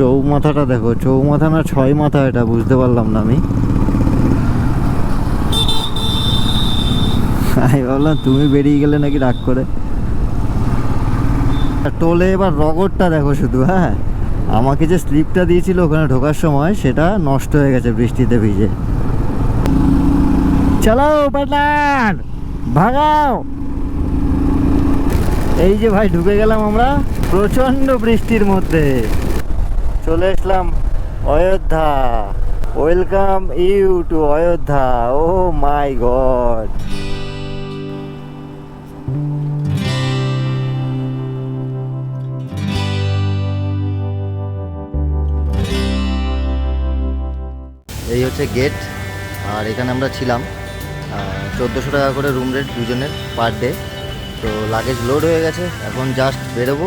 চৌমাথাটা দেখো, চৌমাথা না ছয় মাথা এটা, বুঝতে পারলাম না আমি। আমি ভাবলাম তুমি বেরিয়ে গেলে নাকি রাগ করে। টোলে এবার রগরটা দেখো শুধু হ্যাঁ? আমাকে যে স্লিপটা দিয়েছিল ওখানে ঢোকার সময়, সেটা নষ্ট হয়ে গেছে বৃষ্টিতে ভিজে। চালাও, পাটলার! ভাগাও! এই যে ভাই, ঢুকে গেলাম আমরা প্রচণ্ড বৃষ্টির মধ্যে। চলে আসলাম Ayodhya. Welcome you to Ayodhya. Oh my god. এই হচ্ছে গেট আর এখানে আমরা ছিলাম চোদ্দোশো টাকা করে রুম রেট দুজনের পার ডে তো লাগেজ লোড হয়ে গেছে, এখন জাস্ট বেরোবো।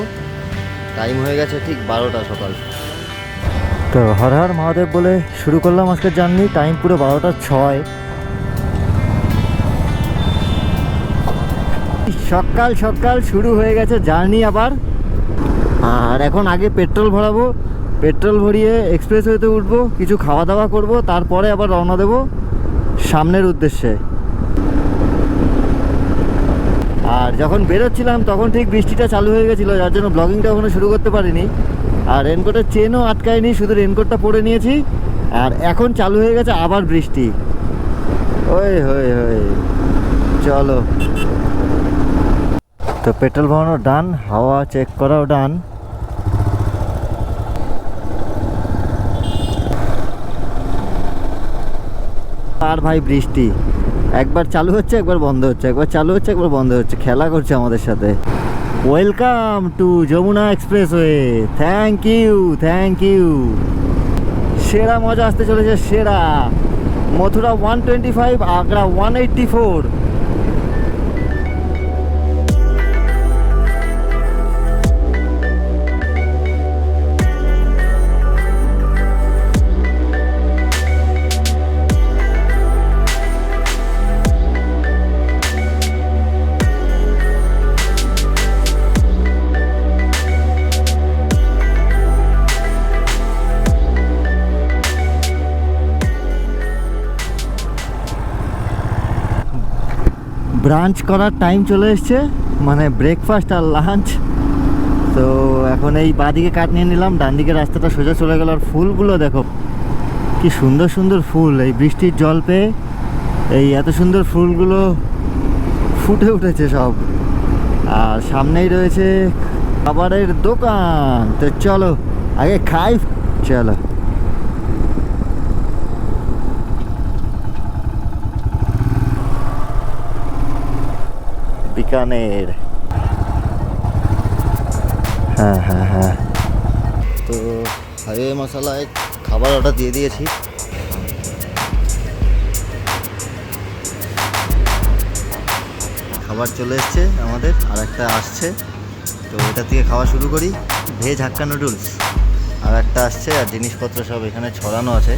টাইম হয়ে গেছে ঠিক বারোটা সকাল। তো হর হর মহাদেব বলে শুরু করলাম আজকের জার্নি। টাইম পুরো বারোটা ছয়। সকাল সকাল শুরু হয়ে গেছে জার্নি আবার। আর এখন আগে পেট্রোল ভরাবো, পেট্রোল ভরিয়ে এক্সপ্রেস ওয়েতে উঠবো, কিছু খাওয়া দাওয়া করব, তারপরে আবার রওনা দেবো সামনের উদ্দেশ্যে। আর যখন বেরোচ্ছিলাম তখন ঠিক বৃষ্টিটা চালু হয়ে গেছিল, যার জন্য ব্লগিংটা ওখানে শুরু করতে পারিনি। আর রেনকোটের চেনও আটকায়নি, শুধু রেনকোটটা পরে নিয়েছি। আর এখন চালু হয়ে গেছে আবার বৃষ্টি। ওই হই হই চলো। তো পেট্রোল ভরানো ডান হাওয়া চেক করাও ডান আর ভাই বৃষ্টি। একবার চালু হচ্ছে, একবার বন্ধ হচ্ছে। একবার চালু হচ্ছে, একবার বন্ধ হচ্ছে। খেলা করছে আমাদের সাথে। Welcome to Yamuna expressway thank you thank you সেরা মজা আসতে চলেছে, সেরা। Mathura one twenty five Agra one eighty four brunch করার টাইম চলে এসছে মানে ব্রেকফাস্ট আর লাঞ্চ তো এখন এই বাদিকে কাট নিয়ে নিলাম ডান দিকে রাস্তাটা সোজা চলে গেল, আর ফুলগুলো দেখো, কি সুন্দর সুন্দর ফুল। এই বৃষ্টির জল পেয়ে এই এত সুন্দর ফুলগুলো ফুটে উঠেছে সব। আর সামনেই রয়েছে খাবারের দোকান। তো চলো, আগে খাই, চলো। বিকানের হ্যাঁ হ্যাঁ হ্যাঁ। তো হাইওয়ে মশলায় খাবার অর্ডার দিয়ে দিয়েছি। খাবার চলে এসছে আমাদের আর একটা আসছে। তো এটা থেকে খাওয়া শুরু করি। Veg hakka noodles. আর একটা আসছে আর জিনিসপত্র সব এখানে ছড়ানো আছে।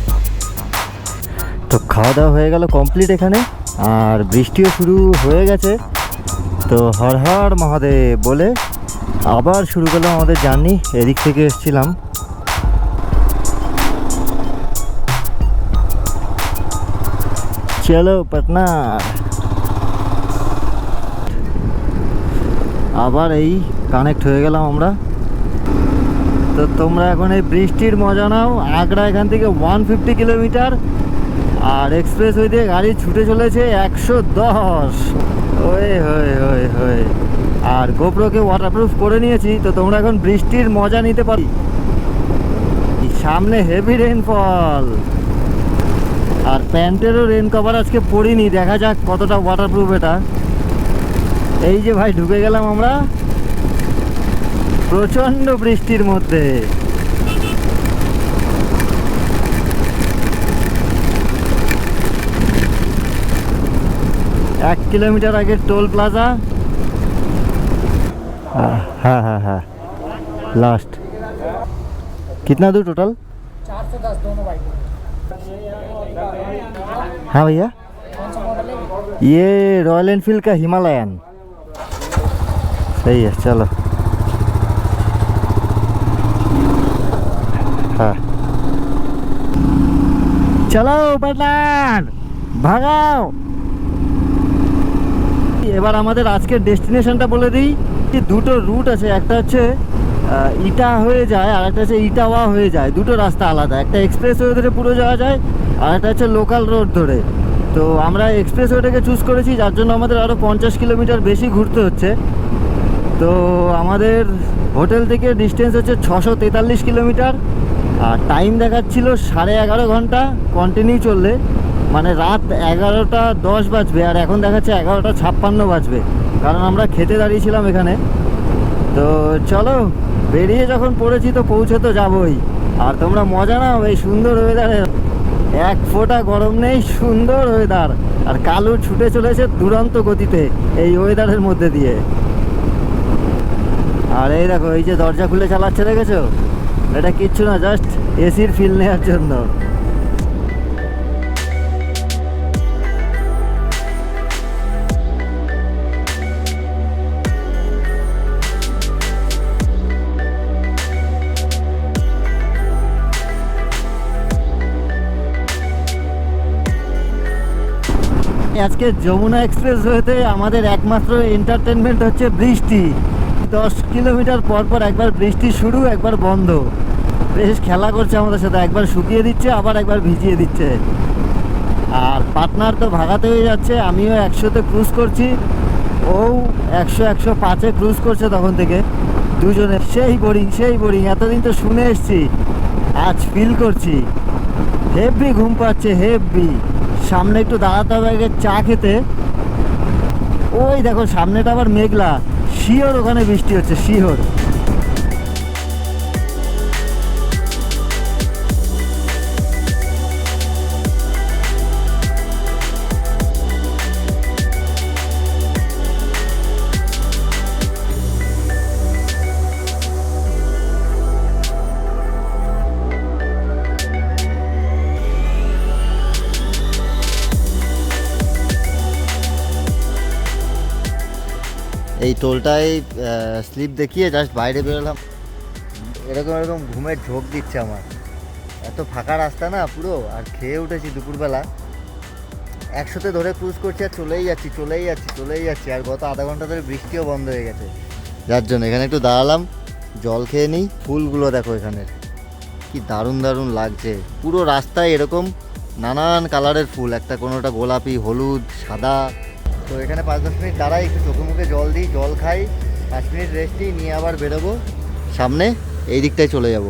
তো খাওয়া দাওয়া হয়ে গেল কমপ্লিট এখানে। আর বৃষ্টিও শুরু হয়ে গেছে। তো হর হর মহাদেব বলে আবার শুরু করলাম আমাদের জার্নি, এদিক থেকে এসেছিলাম। চলো পাটনা। আবার এই কানেক্ট হয়ে গেলাম আমরা। তো তোমরা এখন এই বৃষ্টির মজা নাও, আগ্রা এখান থেকে ওয়ান ফিফটি কিলোমিটার আর এক্সপ্রেস ওই দিয়ে গাড়ি ছুটে চলেছে একশো দশ। ওই হই হই হই আর গোপ্রোকে ওয়াটারপ্রুফ করে নিয়েছি, তো তোমরা এখন বৃষ্টির মজা নিতে পারি সামনে হেভি রেনফল আর প্যান্টেরও রেন কভার আজকে পরিনি দেখা যাক কতটা ওয়াটারপ্রুফ এটা। এই যে ভাই, ঢুকে গেলাম আমরা। প্রচণ্ড বৃষ্টির মধ্যে। এক किलोमीटर आगे टोल प्लाजा हाँ हाँ हाँ लास्ट कितना दूर टोटल चार से दस दोनों बाइक हाँ भैया कौन सा मॉडल है ये रॉयल एनफील्ड का हिमालयन सही है चलो হ্যাঁ চলো পার্টনার ভাগাও এবার আমাদের আজকের ডেস্টিনেশনটা বলে দিই যে দুটো রুট আছে। একটা হচ্ছে ইটা হয়ে যায়, আর একটা হচ্ছে ইটাওয়া হয়ে যায়। দুটো রাস্তা আলাদা। একটা এক্সপ্রেস ওয়ে ধরে পুরো যাওয়া যায়, আর একটা হচ্ছে লোকাল রোড ধরে। তো আমরা এক্সপ্রেস ওয়েটাকে চুজ করেছি, যার জন্য আমাদের আরও পঞ্চাশ কিলোমিটার বেশি ঘুরতে হচ্ছে। তো আমাদের হোটেল থেকে ডিস্টেন্স হচ্ছে ছশো তেতাল্লিশ কিলোমিটার, আর টাইম দেখাচ্ছিল সাড়ে এগারো ঘণ্টা, কন্টিনিউ চললে। মানে রাত এগারোটা দশ বাজবে আর এখন দেখাচ্ছে এগারোটা ছাপ্পান্ন বাজবে। কারণ আমরা খেতে দাঁড়িয়েছিলাম এখানে। তো চলো, বেরিয়ে যখন পড়েছি তো পৌঁছে তো যাবই। আর তোমরা মজা নাও এই সুন্দর ওয়েদারে এক ফোঁটা গরম নেই, সুন্দর ওয়েদার আর কালু ছুটে চলেছে দুরন্ত গতিতে এই ওয়েদারের মধ্যে দিয়ে। আর এই দেখো, এই যে দরজা খুলে চালাচ্ছে, দেখেছ? এটা কিচ্ছু না জাস্ট এসির ফিল নেওয়ার জন্য। আজকে যমুনা এক্সপ্রেস হয়েতে আমাদের একমাত্র এন্টারটেনমেন্ট হচ্ছে বৃষ্টি। দশ কিলোমিটার পর পর একবার বৃষ্টি শুরু, একবার বন্ধ। বেশ খেলা করছে আমাদের সাথে, একবার শুকিয়ে দিচ্ছে, আবার একবার ভিজিয়ে দিচ্ছে। আর পার্টনার তো ভাগাতে হয়ে যাচ্ছে, আমিও একশোতে ক্রুজ করছি। ও একশো একশো পাঁচে ক্রুজ করছে তখন থেকে। দুজনে, সেই বোরিং সেই বোরিং এতদিন তো শুনে এসছি। আজ ফিল করছি। হেভি ঘুম পাচ্ছে হেভি সামনে একটু দাঁড়াতে হবে আগে চা খেতে। ওই দেখো, সামনেটা আবার মেঘলা। শিওর ওখানে বৃষ্টি হচ্ছে শিওর টোলটায় স্লিপ দেখিয়ে জাস্ট বাইরে বেরোলাম। এরকম এরকম ঘুমের ঝোঁক দিচ্ছে আমার। এত ফাঁকা রাস্তা না পুরো, আর খেয়ে উঠেছি দুপুরবেলা। একসাথে ধরে ক্রুজ করছি আর চলেই যাচ্ছি চলেই যাচ্ছি চলেই যাচ্ছি। আর গত আধা ঘণ্টা ধরে বৃষ্টিও বন্ধ হয়ে গেছে। যার জন্য এখানে একটু দাঁড়ালাম, জল খেয়ে নিই। ফুলগুলো দেখো এখানের কি দারুণ দারুণ লাগছে। পুরো রাস্তায় এরকম নানান কালারের ফুল। একটা কোনোটা গোলাপি, হলুদ, সাদা। তো এখানে পাঁচ দশ মিনিট দাঁড়াই, একটু চোখে মুখে জল দিই, জল খাই, পাঁচ মিনিট রেস্ট নিই, নিয়ে আবার বেরোবো। সামনে এই দিকটায় চলে যাব।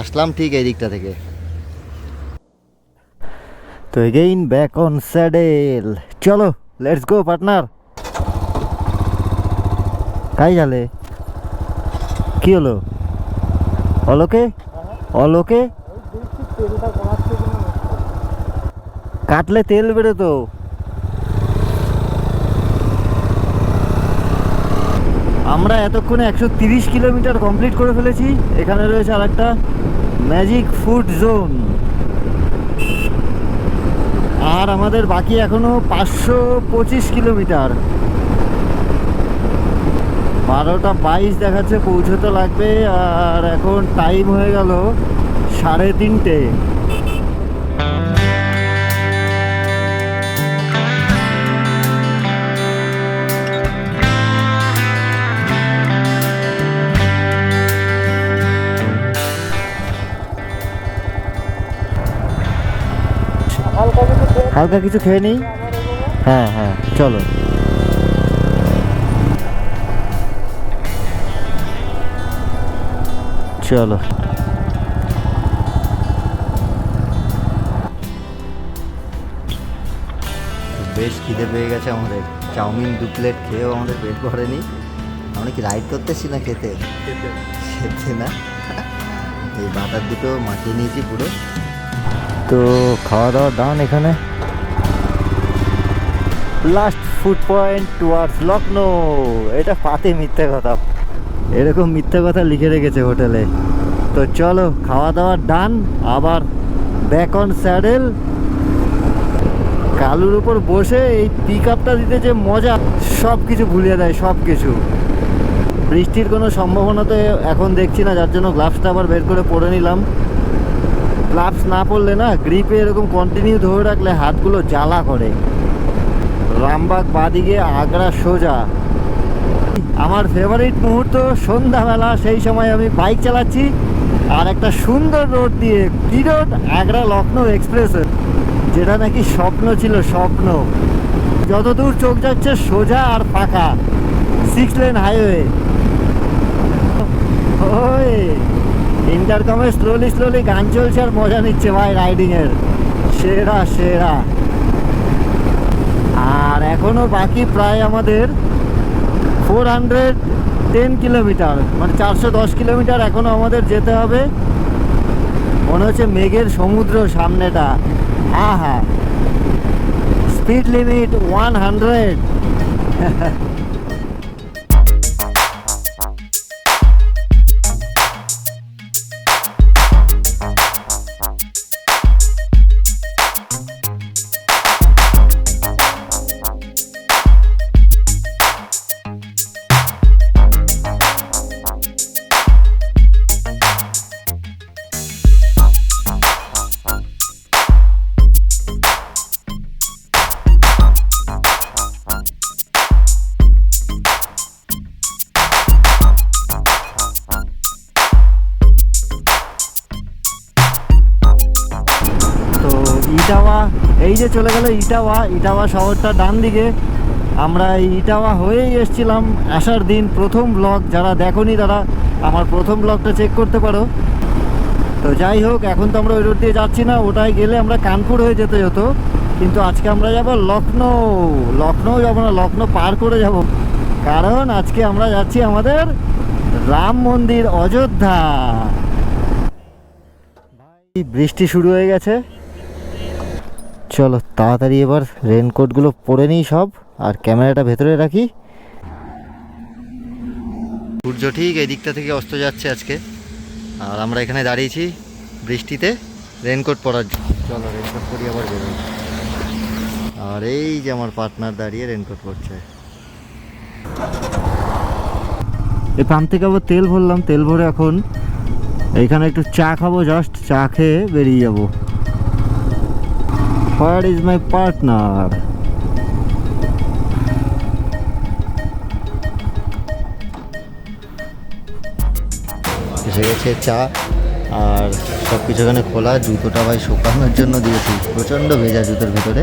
আসলাম ঠিক এই দিকটা থেকে। তো এগেইন ব্যাক অন স্যাডেল চলো লেটস গো পার্টনার কাই জালে কি হলো? অলোকে? অলোকে? কাটলে তেল বেরোতো। আমরা এতক্ষণে একশো কিলোমিটার কমপ্লিট করে ফেলেছি। এখানে রয়েছে আর একটা ম্যাজিক ফুড জোন আর আমাদের বাকি এখনও পাঁচশো পঁচিশ কিলোমিটার। বারোটা বাইশ দেখাচ্ছে, পৌঁছতে লাগবে। আর এখন টাইম হয়ে গেল সাড়ে তিনটে। হালকা কিছু খেয়ে নিই? হ্যাঁ হ্যাঁ চলো। চলো। বেশ খিদে পেয়ে গেছে আমাদের। চাউমিন দু প্লেট খেয়েও আমাদের পেট ভরেনি। আমরা কি রাইড করতেছি না খেতে? খেতে। না? এই বাটার দুটো মাখিয়ে নিয়েছি পুরো। তো খাওয়া দাওয়া ডান এখানে। Last food point towards Lucknow এটা পাতে মিথ্যে কথা। এরকম মিথ্যে কথা লিখে রেখেছে হোটেলে। তো চলো খাওয়া দাওয়া ডান আবার ব্যাক অন স্যাডেল কালুর উপর বসে এই পিক আপটা দিতে যে মজা সব কিছু ভুলিয়ে দেয় সব কিছু বৃষ্টির কোনো সম্ভাবনা তো এখন দেখছি না, যার জন্য গ্লাভসটা আবার বের করে পরে নিলাম। গ্লাভস না পরলে না গ্রিপে এরকম কন্টিনিউ ধরে রাখলে হাতগুলো জ্বালা করে। রামবাগ বাদিকে আগ্রা সোজা। আমার ফেভারিট মুহূর্ত সন্ধ্যাবেলা, সেই সময় আমি বাইক চালাচ্ছি আর একটা সুন্দর রোড দিয়ে, কি রোড আগ্রা লখনৌ এক্সপ্রেস যেটা নাকি স্বপ্ন ছিল, স্বপ্ন। যতদূর চোখ যাচ্ছে সোজা আর ফাঁকা। সিক্স লেন হাইওয়ে ওই ইন্টারকমে স্লোলি স্লোলি গান চলছে আর মজা নিচ্ছে ভাই রাইডিং এর। সেরা সেরা। আর এখনও বাকি প্রায় আমাদের ফোর হান্ড্রেড টেন কিলোমিটার মানে চারশো দশ কিলোমিটার এখনও আমাদের যেতে হবে। মনে হচ্ছে মেঘের সমুদ্র সামনেটা। হ্যাঁ হ্যাঁ স্পিড লিমিট ওয়ান হান্ড্রেড যে চলে গেল ইটাওয়া ইটাওয়া শহরটা ডান দিকে আমরা ইটাওয়া হয়েই এসছিলাম। আসার দিন প্রথম ব্লগ যারা দেখোনি তারা আমার প্রথম ব্লগটা চেক করতে পারো। তো যাই হোক, এখন তো আমরা ওই রোড দিয়ে যাচ্ছি না, ওটাই গেলে আমরা কানপুর হয়ে যেতে হতো। কিন্তু আজকে আমরা যাব লখনৌ লখনৌ যাব না লখনৌ পার করে যাব। কারণ আজকে আমরা যাচ্ছি আমাদের রাম মন্দির অযোধ্যা। বৃষ্টি শুরু হয়ে গেছে। চলো তাড়াতাড়ি এবার রেনকোটগুলো পরে নিই সব আর ক্যামেরাটা ভেতরে রাখি। সূর্য ঠিক এই দিকটা থেকে অস্ত যাচ্ছে আজকে। আর আমরা এখানে দাঁড়িয়েছি বৃষ্টিতে রেনকোট পরার জন্য। চলো রেনকোট পরি আবার বেরোই। আর এই যে আমার পার্টনার দাঁড়িয়ে রেনকোট পরছে। এই পাম্প থেকে আবার তেল ভরলাম তেল ভরে এখন এইখানে একটু চা খাব জাস্ট চা খেয়ে বেরিয়ে যাব। হোয়ার ইজ মাই পার্টনার এসে গেছে চা আর সব কিছু এখানে খোলা জুতোটা ভাই শুকানোর জন্য দিয়েছি। প্রচণ্ড ভেজা জুতোর ভিতরে।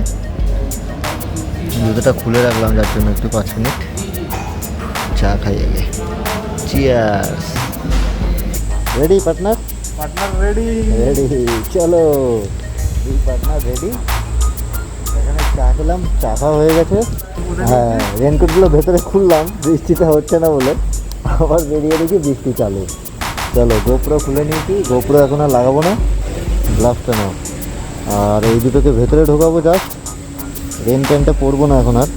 জুতোটা খুলে রাখলাম যার জন্য একটু পাঁচ মিনিট। চা খাই আগে। Cheers ready partner partner ready ready চলো। পার্টনার রেডি চা খেলাম, চা খাওয়া হয়ে গেছে। হ্যাঁ রেনকোটগুলো ভেতরে খুললাম বৃষ্টিটা হচ্ছে না বলে। আবার বেরিয়ে দেখি বৃষ্টি চালু। চলো গোপ্রো খুলে নিয়েছি। গোপ্রো এখন আর লাগাবো না। গ্লাভসটা নাও আর এই দুটোকে ভেতরে ঢোকাবো জাস্ট রেন প্যান্টটা পরবো না এখন আর।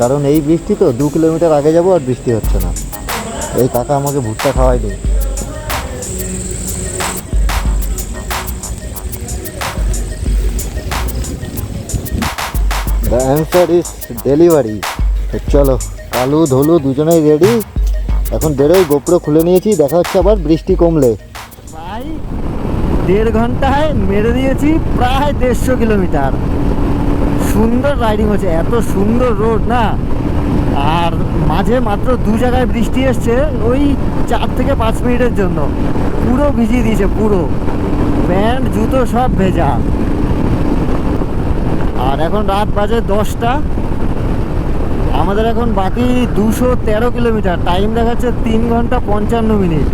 কারণ এই বৃষ্টি তো দু কিলোমিটার আগে যাব আর বৃষ্টি হচ্ছে না। এই কাকা আমাকে ভুট্টা খাওয়াই দ্য অ্যান্সার ইজ ডেলিভারি চলো কালু ধলু দুজনেই রেডি এখন বেরোই, গোপ্রো খুলে নিয়েছি, দেখা হচ্ছে আবার বৃষ্টি কমলে। ভাই, দেড় ঘন্টায় মেরে দিয়েছি প্রায় দেড়শো কিলোমিটার। সুন্দর রাইডিং হচ্ছে, এত সুন্দর রোড না? আর মাঝে মাত্র দু জায়গায় বৃষ্টি এসছে, ওই চার থেকে পাঁচ মিনিটের জন্য। পুরো ভিজিয়ে দিয়েছে, পুরো। প্যান্ট, জুতো সব ভেজা। এখন রাত বাজে দশটা আমাদের এখন বাকি দুশো তেরো কিলোমিটার টাইম দেখাচ্ছে তিন ঘণ্টা পঞ্চান্ন মিনিট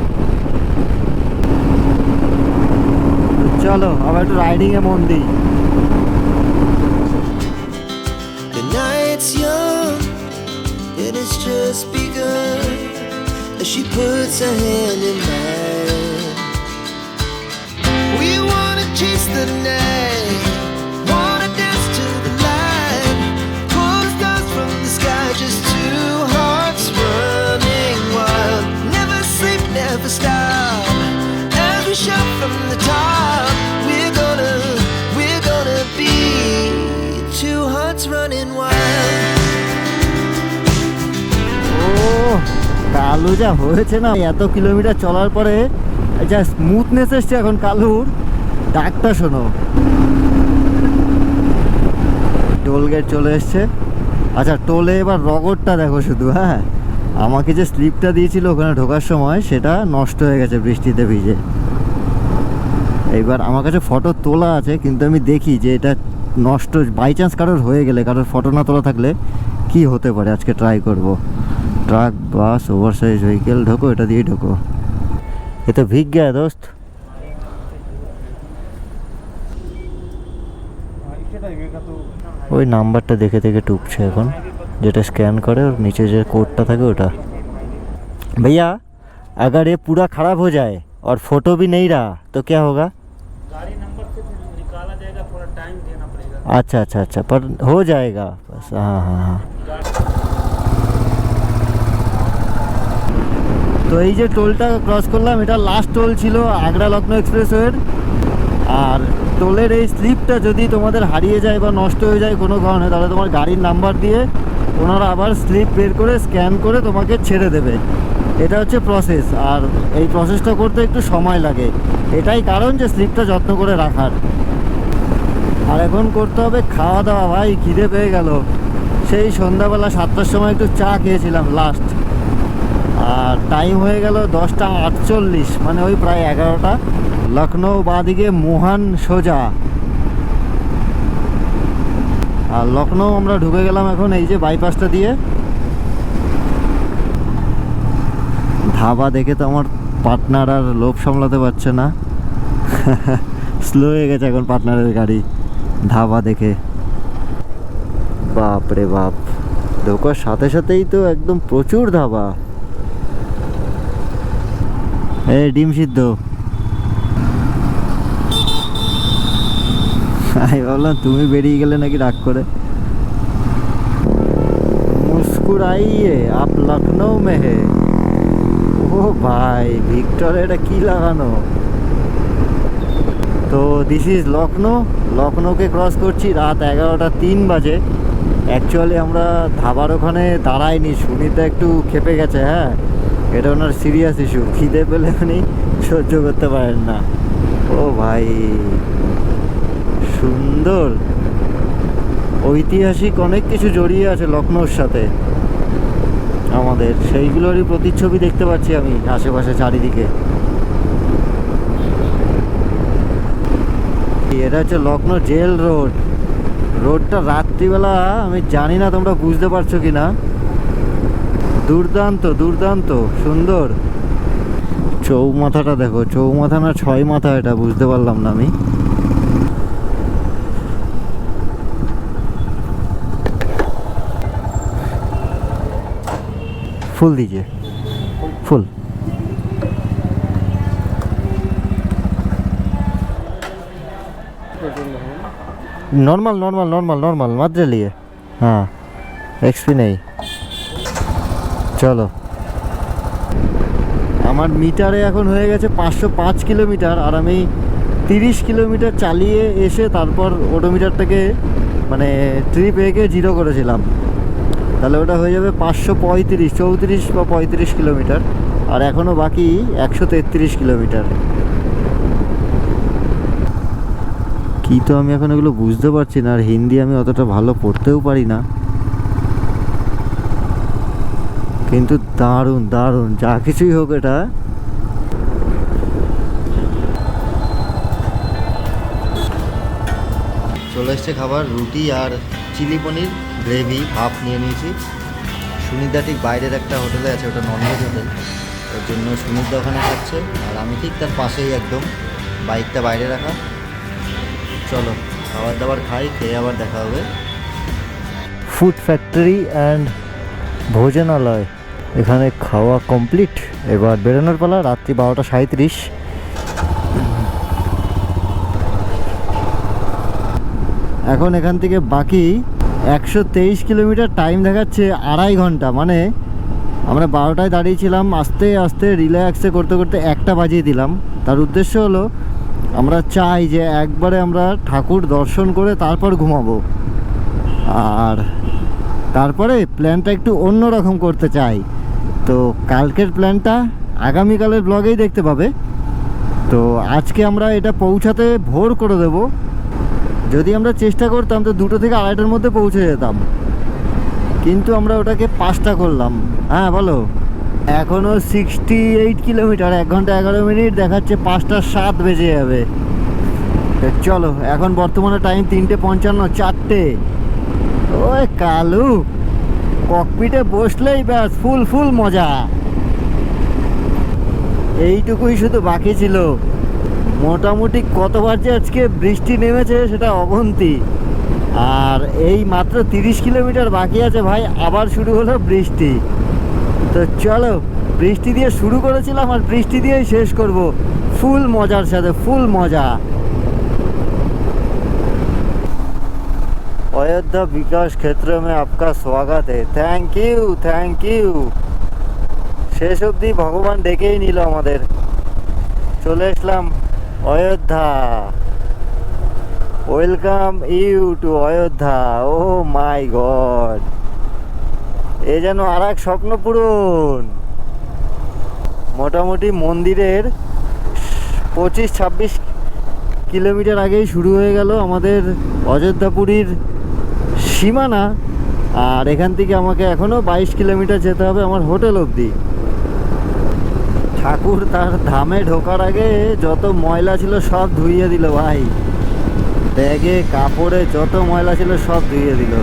চলো, আবার একটু রাইডিংয়ে মন দিই She puts her hand in mine. We wanna chase the night. Kalu যা হয়েছে না, এত কিলোমিটার চলার পরে যা স্মুথনেস এসছে এখন কালুর, ডাকটা শোনো। টোল গেট চলে এসছে। আচ্ছা টোলে এবার রগরটা দেখো শুধু হ্যাঁ আমাকে যে স্লিপটা দিয়েছিল ওখানে ঢোকার সময়, সেটা নষ্ট হয়ে গেছে বৃষ্টিতে ভিজে। এইবার আমার কাছে ফটো তোলা আছে, কিন্তু আমি দেখি যে এটা নষ্ট বাই চান্স কারোর হয়ে গেলে, কারোর ফটো না তোলা থাকলে কি হতে পারে, আজকে ট্রাই করব। truck bus over size vehicle ঢোকো এটা দিয়েই ঢোকো এ তো ভিগ গেয়া দোস্ত ওই নাম্বারটা দেখে দেখে টুকছে এখন যেটা স্ক্যান করে ওর নিচে যে কোডটা থাকে ওটা भैया अगर ये पूरा खराब हो जाए और फोटो भी नहीं रहा तो क्या होगा गाड़ी नंबर से फिर निकाला जाएगा थोड़ा टाइम देना पड़ेगा अच्छा अच्छा अच्छा पर हो जाएगा बस हाँ हाँ हाँ তো এই যে টোলটা ক্রস করলাম, এটা লাস্ট টোল ছিল আগ্রা লখনৌ এক্সপ্রেসওয়ের। আর টোলের এই স্লিপটা যদি তোমাদের হারিয়ে যায় বা নষ্ট হয়ে যায় কোনো কারণে, তাহলে তোমার গাড়ির নাম্বার দিয়ে ওনারা আবার স্লিপ বের করে স্ক্যান করে তোমাকে ছেড়ে দেবে। এটা হচ্ছে প্রসেস আর এই প্রসেসটা করতে একটু সময় লাগে। এটাই কারণ যে স্লিপটা যত্ন করে রাখার। আর এখন করতে হবে খাওয়া দাওয়া, ভাই, খিদে পেয়ে গেল। সেই সন্ধ্যাবেলা সাতটার সময় একটু চা খেয়েছিলাম লাস্ট আর টাইম হয়ে গেল দশটা আটচল্লিশ মানে ওই প্রায় এগারোটা। লখনৌ বাদিকে মোহান সোজা। আর লখনৌ আমরা ঢুকে গেলাম এখন এই যে বাইপাসটা দিয়ে। ধাবা দেখে তো আমার পার্টনার আর লোভ সামলাতে পারছে না। স্লো হয়ে গেছে এখন পার্টনারের গাড়ি, ধাবা দেখে। বাপ রে বাপ। ঢোকার সাথে সাথেই তো একদম প্রচুর ধাবা। এই, ডিম সিদ্ধ। আমি ভাবলাম তুমি বেরিয়ে গেলে নাকি রাগ করে। মুস্কুরাইয়ে আপ লখনৌ মে হে। ও ভাই, ভিক্টর, এটা কি লাগানো? তো দিস ইজ লখনৌ। লখনৌকে ক্রস করছি রাত এগারোটা তিন বাজে। অ্যাকচুয়ালি আমরা ধাবার ওখানে দাঁড়াইনি, সুনিতা একটু খেপে গেছে হ্যাঁ। এটা ওনার সিরিয়াস ইস্যু খিদে পেলে উনি সহ্য করতে পারেন না। ও ভাই, সুন্দর। ঐতিহাসিক অনেক কিছু জড়িয়ে আছে লখনৌর সাথে। আমাদের সেইগুলোরই প্রতিচ্ছবি দেখতে পাচ্ছি আমি আশেপাশে চারিদিকে। এটা হচ্ছে লখনৌ জেল রোড রোডটা রাত্রিবেলা, আমি জানি না তোমরা বুঝতে পারছ কি না দুর্দান্ত দুর্দান্ত, সুন্দর। চৌমাথাটা দেখো, চৌমাথা না ছয় মাথা এটা, বুঝতে পারলাম না আমি। Full দিজিয়ে full. Normal normal normal normal मत লিয়ে হ্যাঁ এক্সপি নেই। চলো। আমার মিটারে এখন হয়ে গেছে পাঁচশো পাঁচ কিলোমিটার আর আমি তিরিশ কিলোমিটার চালিয়ে এসে তারপর ওডোমিটারটাকে মানে ট্রিপ এঁকে জিরো করেছিলাম। তাহলে ওটা হয়ে যাবে পাঁচশো পঁয়ত্রিশ, চৌত্রিশ বা পঁয়ত্রিশ কিলোমিটার আর এখনও বাকি একশো তেত্রিশ কিলোমিটার। কী তো আমি এখন এগুলো বুঝতে পারছি না আর হিন্দি আমি অতটা ভালো পড়তেও পারি না। কিন্তু দারুণ দারুণ। যা কিছুই হোক এটা। চলে এসছে খাবার রুটি আর চিলি পনির গ্রেভি হাফ নিয়ে নিয়েছি। সুনিদা ঠিক বাইরের একটা হোটেলে আছে ওটা ননভেজ হোটেল। ওর জন্য সুনিদা ওখানে খাচ্ছে আর আমি ঠিক তার পাশেই একদম বাইকটা বাইরে রাখা। চলো খাবার দাবার খাই খেয়ে আবার দেখা হবে। ফুড ফ্যাক্টরি অ্যান্ড ভোজনালয়। এখানে খাওয়া কমপ্লিট। এবার বেরোনোর পালা, রাত্রি বারোটা সাঁত্রিশ এখন এখান থেকে বাকি একশো তেইশ কিলোমিটার টাইম দেখাচ্ছে আড়াই ঘণ্টা। মানে আমরা বারোটায় দাঁড়িয়েছিলাম, আস্তে আস্তে রিল্যাক্সে করতে করতে একটা বাজিয়ে দিলাম। তার উদ্দেশ্য হলো, আমরা চাই যে একবারে আমরা ঠাকুর দর্শন করে তারপর ঘুমাবো। আর তারপরে প্ল্যানটা একটু অন্যরকম করতে চাই। তো কালকের প্ল্যানটা আগামীকালের ব্লগেই দেখতে পাবে। তো আজকে আমরা এটা পৌঁছাতে ভোর করে দেব। যদি আমরা চেষ্টা করতাম তো দুটো থেকে আড়াইটার মধ্যে পৌঁছে যেতাম। কিন্তু আমরা ওটাকে পাঁচটা করলাম। হ্যাঁ বলো। এখনও সিক্সটি এইট কিলোমিটার এক ঘণ্টা এগারো মিনিট, দেখাচ্ছে পাঁচটা সাত বেজে যাবে। চলো, এখন বর্তমানে টাইম তিনটে পঞ্চান্ন, চারটে। ওই কালু। ককপিটে বসলেই ব্যাস, ফুল ফুল মজা। এইটুকুই শুধু বাকি ছিল। মোটামুটি কতবার যে আজকে বৃষ্টি নেমেছে সেটা অবন্তি। আর এই মাত্র তিরিশ কিলোমিটার বাকি আছে ভাই, আবার শুরু হলো বৃষ্টি। তো চলো, বৃষ্টি দিয়ে শুরু করেছিলাম আর বৃষ্টি দিয়েই শেষ করব। ফুল মজার সাথে, ফুল মজা। अयोध्या विकास क्षेत्र में आपका स्वागत है থ্যাংক ইউ থ্যাংক ইউ শেষ অবধি ভগবান ডেকেই নিল আমাদের চলে আসলাম Ayodhya welcome you to Ayodhya oh my god এ যেন আর এক স্বপ্ন পূরণ মোটামুটি মন্দিরের পঁচিশ ছাব্বিশ কিলোমিটার আগেই শুরু হয়ে গেল আমাদের অযোধ্যাপুরীর সীমানা, আর এখান থেকে আমাকে এখনও বাইশ কিলোমিটার যেতে হবে আমার হোটেল অবধি। ঠাকুর তার ধামে ঢোকার আগে যত ময়লা ছিল সব ধুইয়ে দিল ভাই। ব্যাগে, কাপড়ে যত ময়লা ছিল সব ধুইয়ে দিল।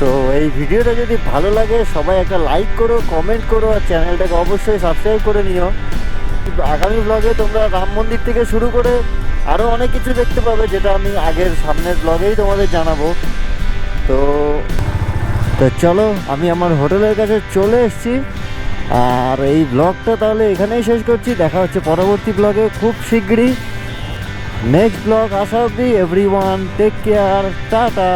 তো এই ভিডিওটা যদি ভালো লাগে, সবাই একটা লাইক করো কমেন্ট করো, আর চ্যানেলটাকে অবশ্যই সাবস্ক্রাইব করে নিও। আগামী ব্লগে তোমরা রাম মন্দির থেকে শুরু করে আরও অনেক কিছু দেখতে পাবে, যেটা আমি আগের সামনের ব্লগেই তোমাদের জানাব। তো তো চলো, আমি আমার হোটেলের কাছে চলে এসেছি। আর এই ব্লগটা তাহলে এখানেই শেষ করছি। দেখা হচ্ছে পরবর্তী ব্লগে খুব শীঘ্রই। নেক্সট ব্লগ আসা অবধি every one take care tata.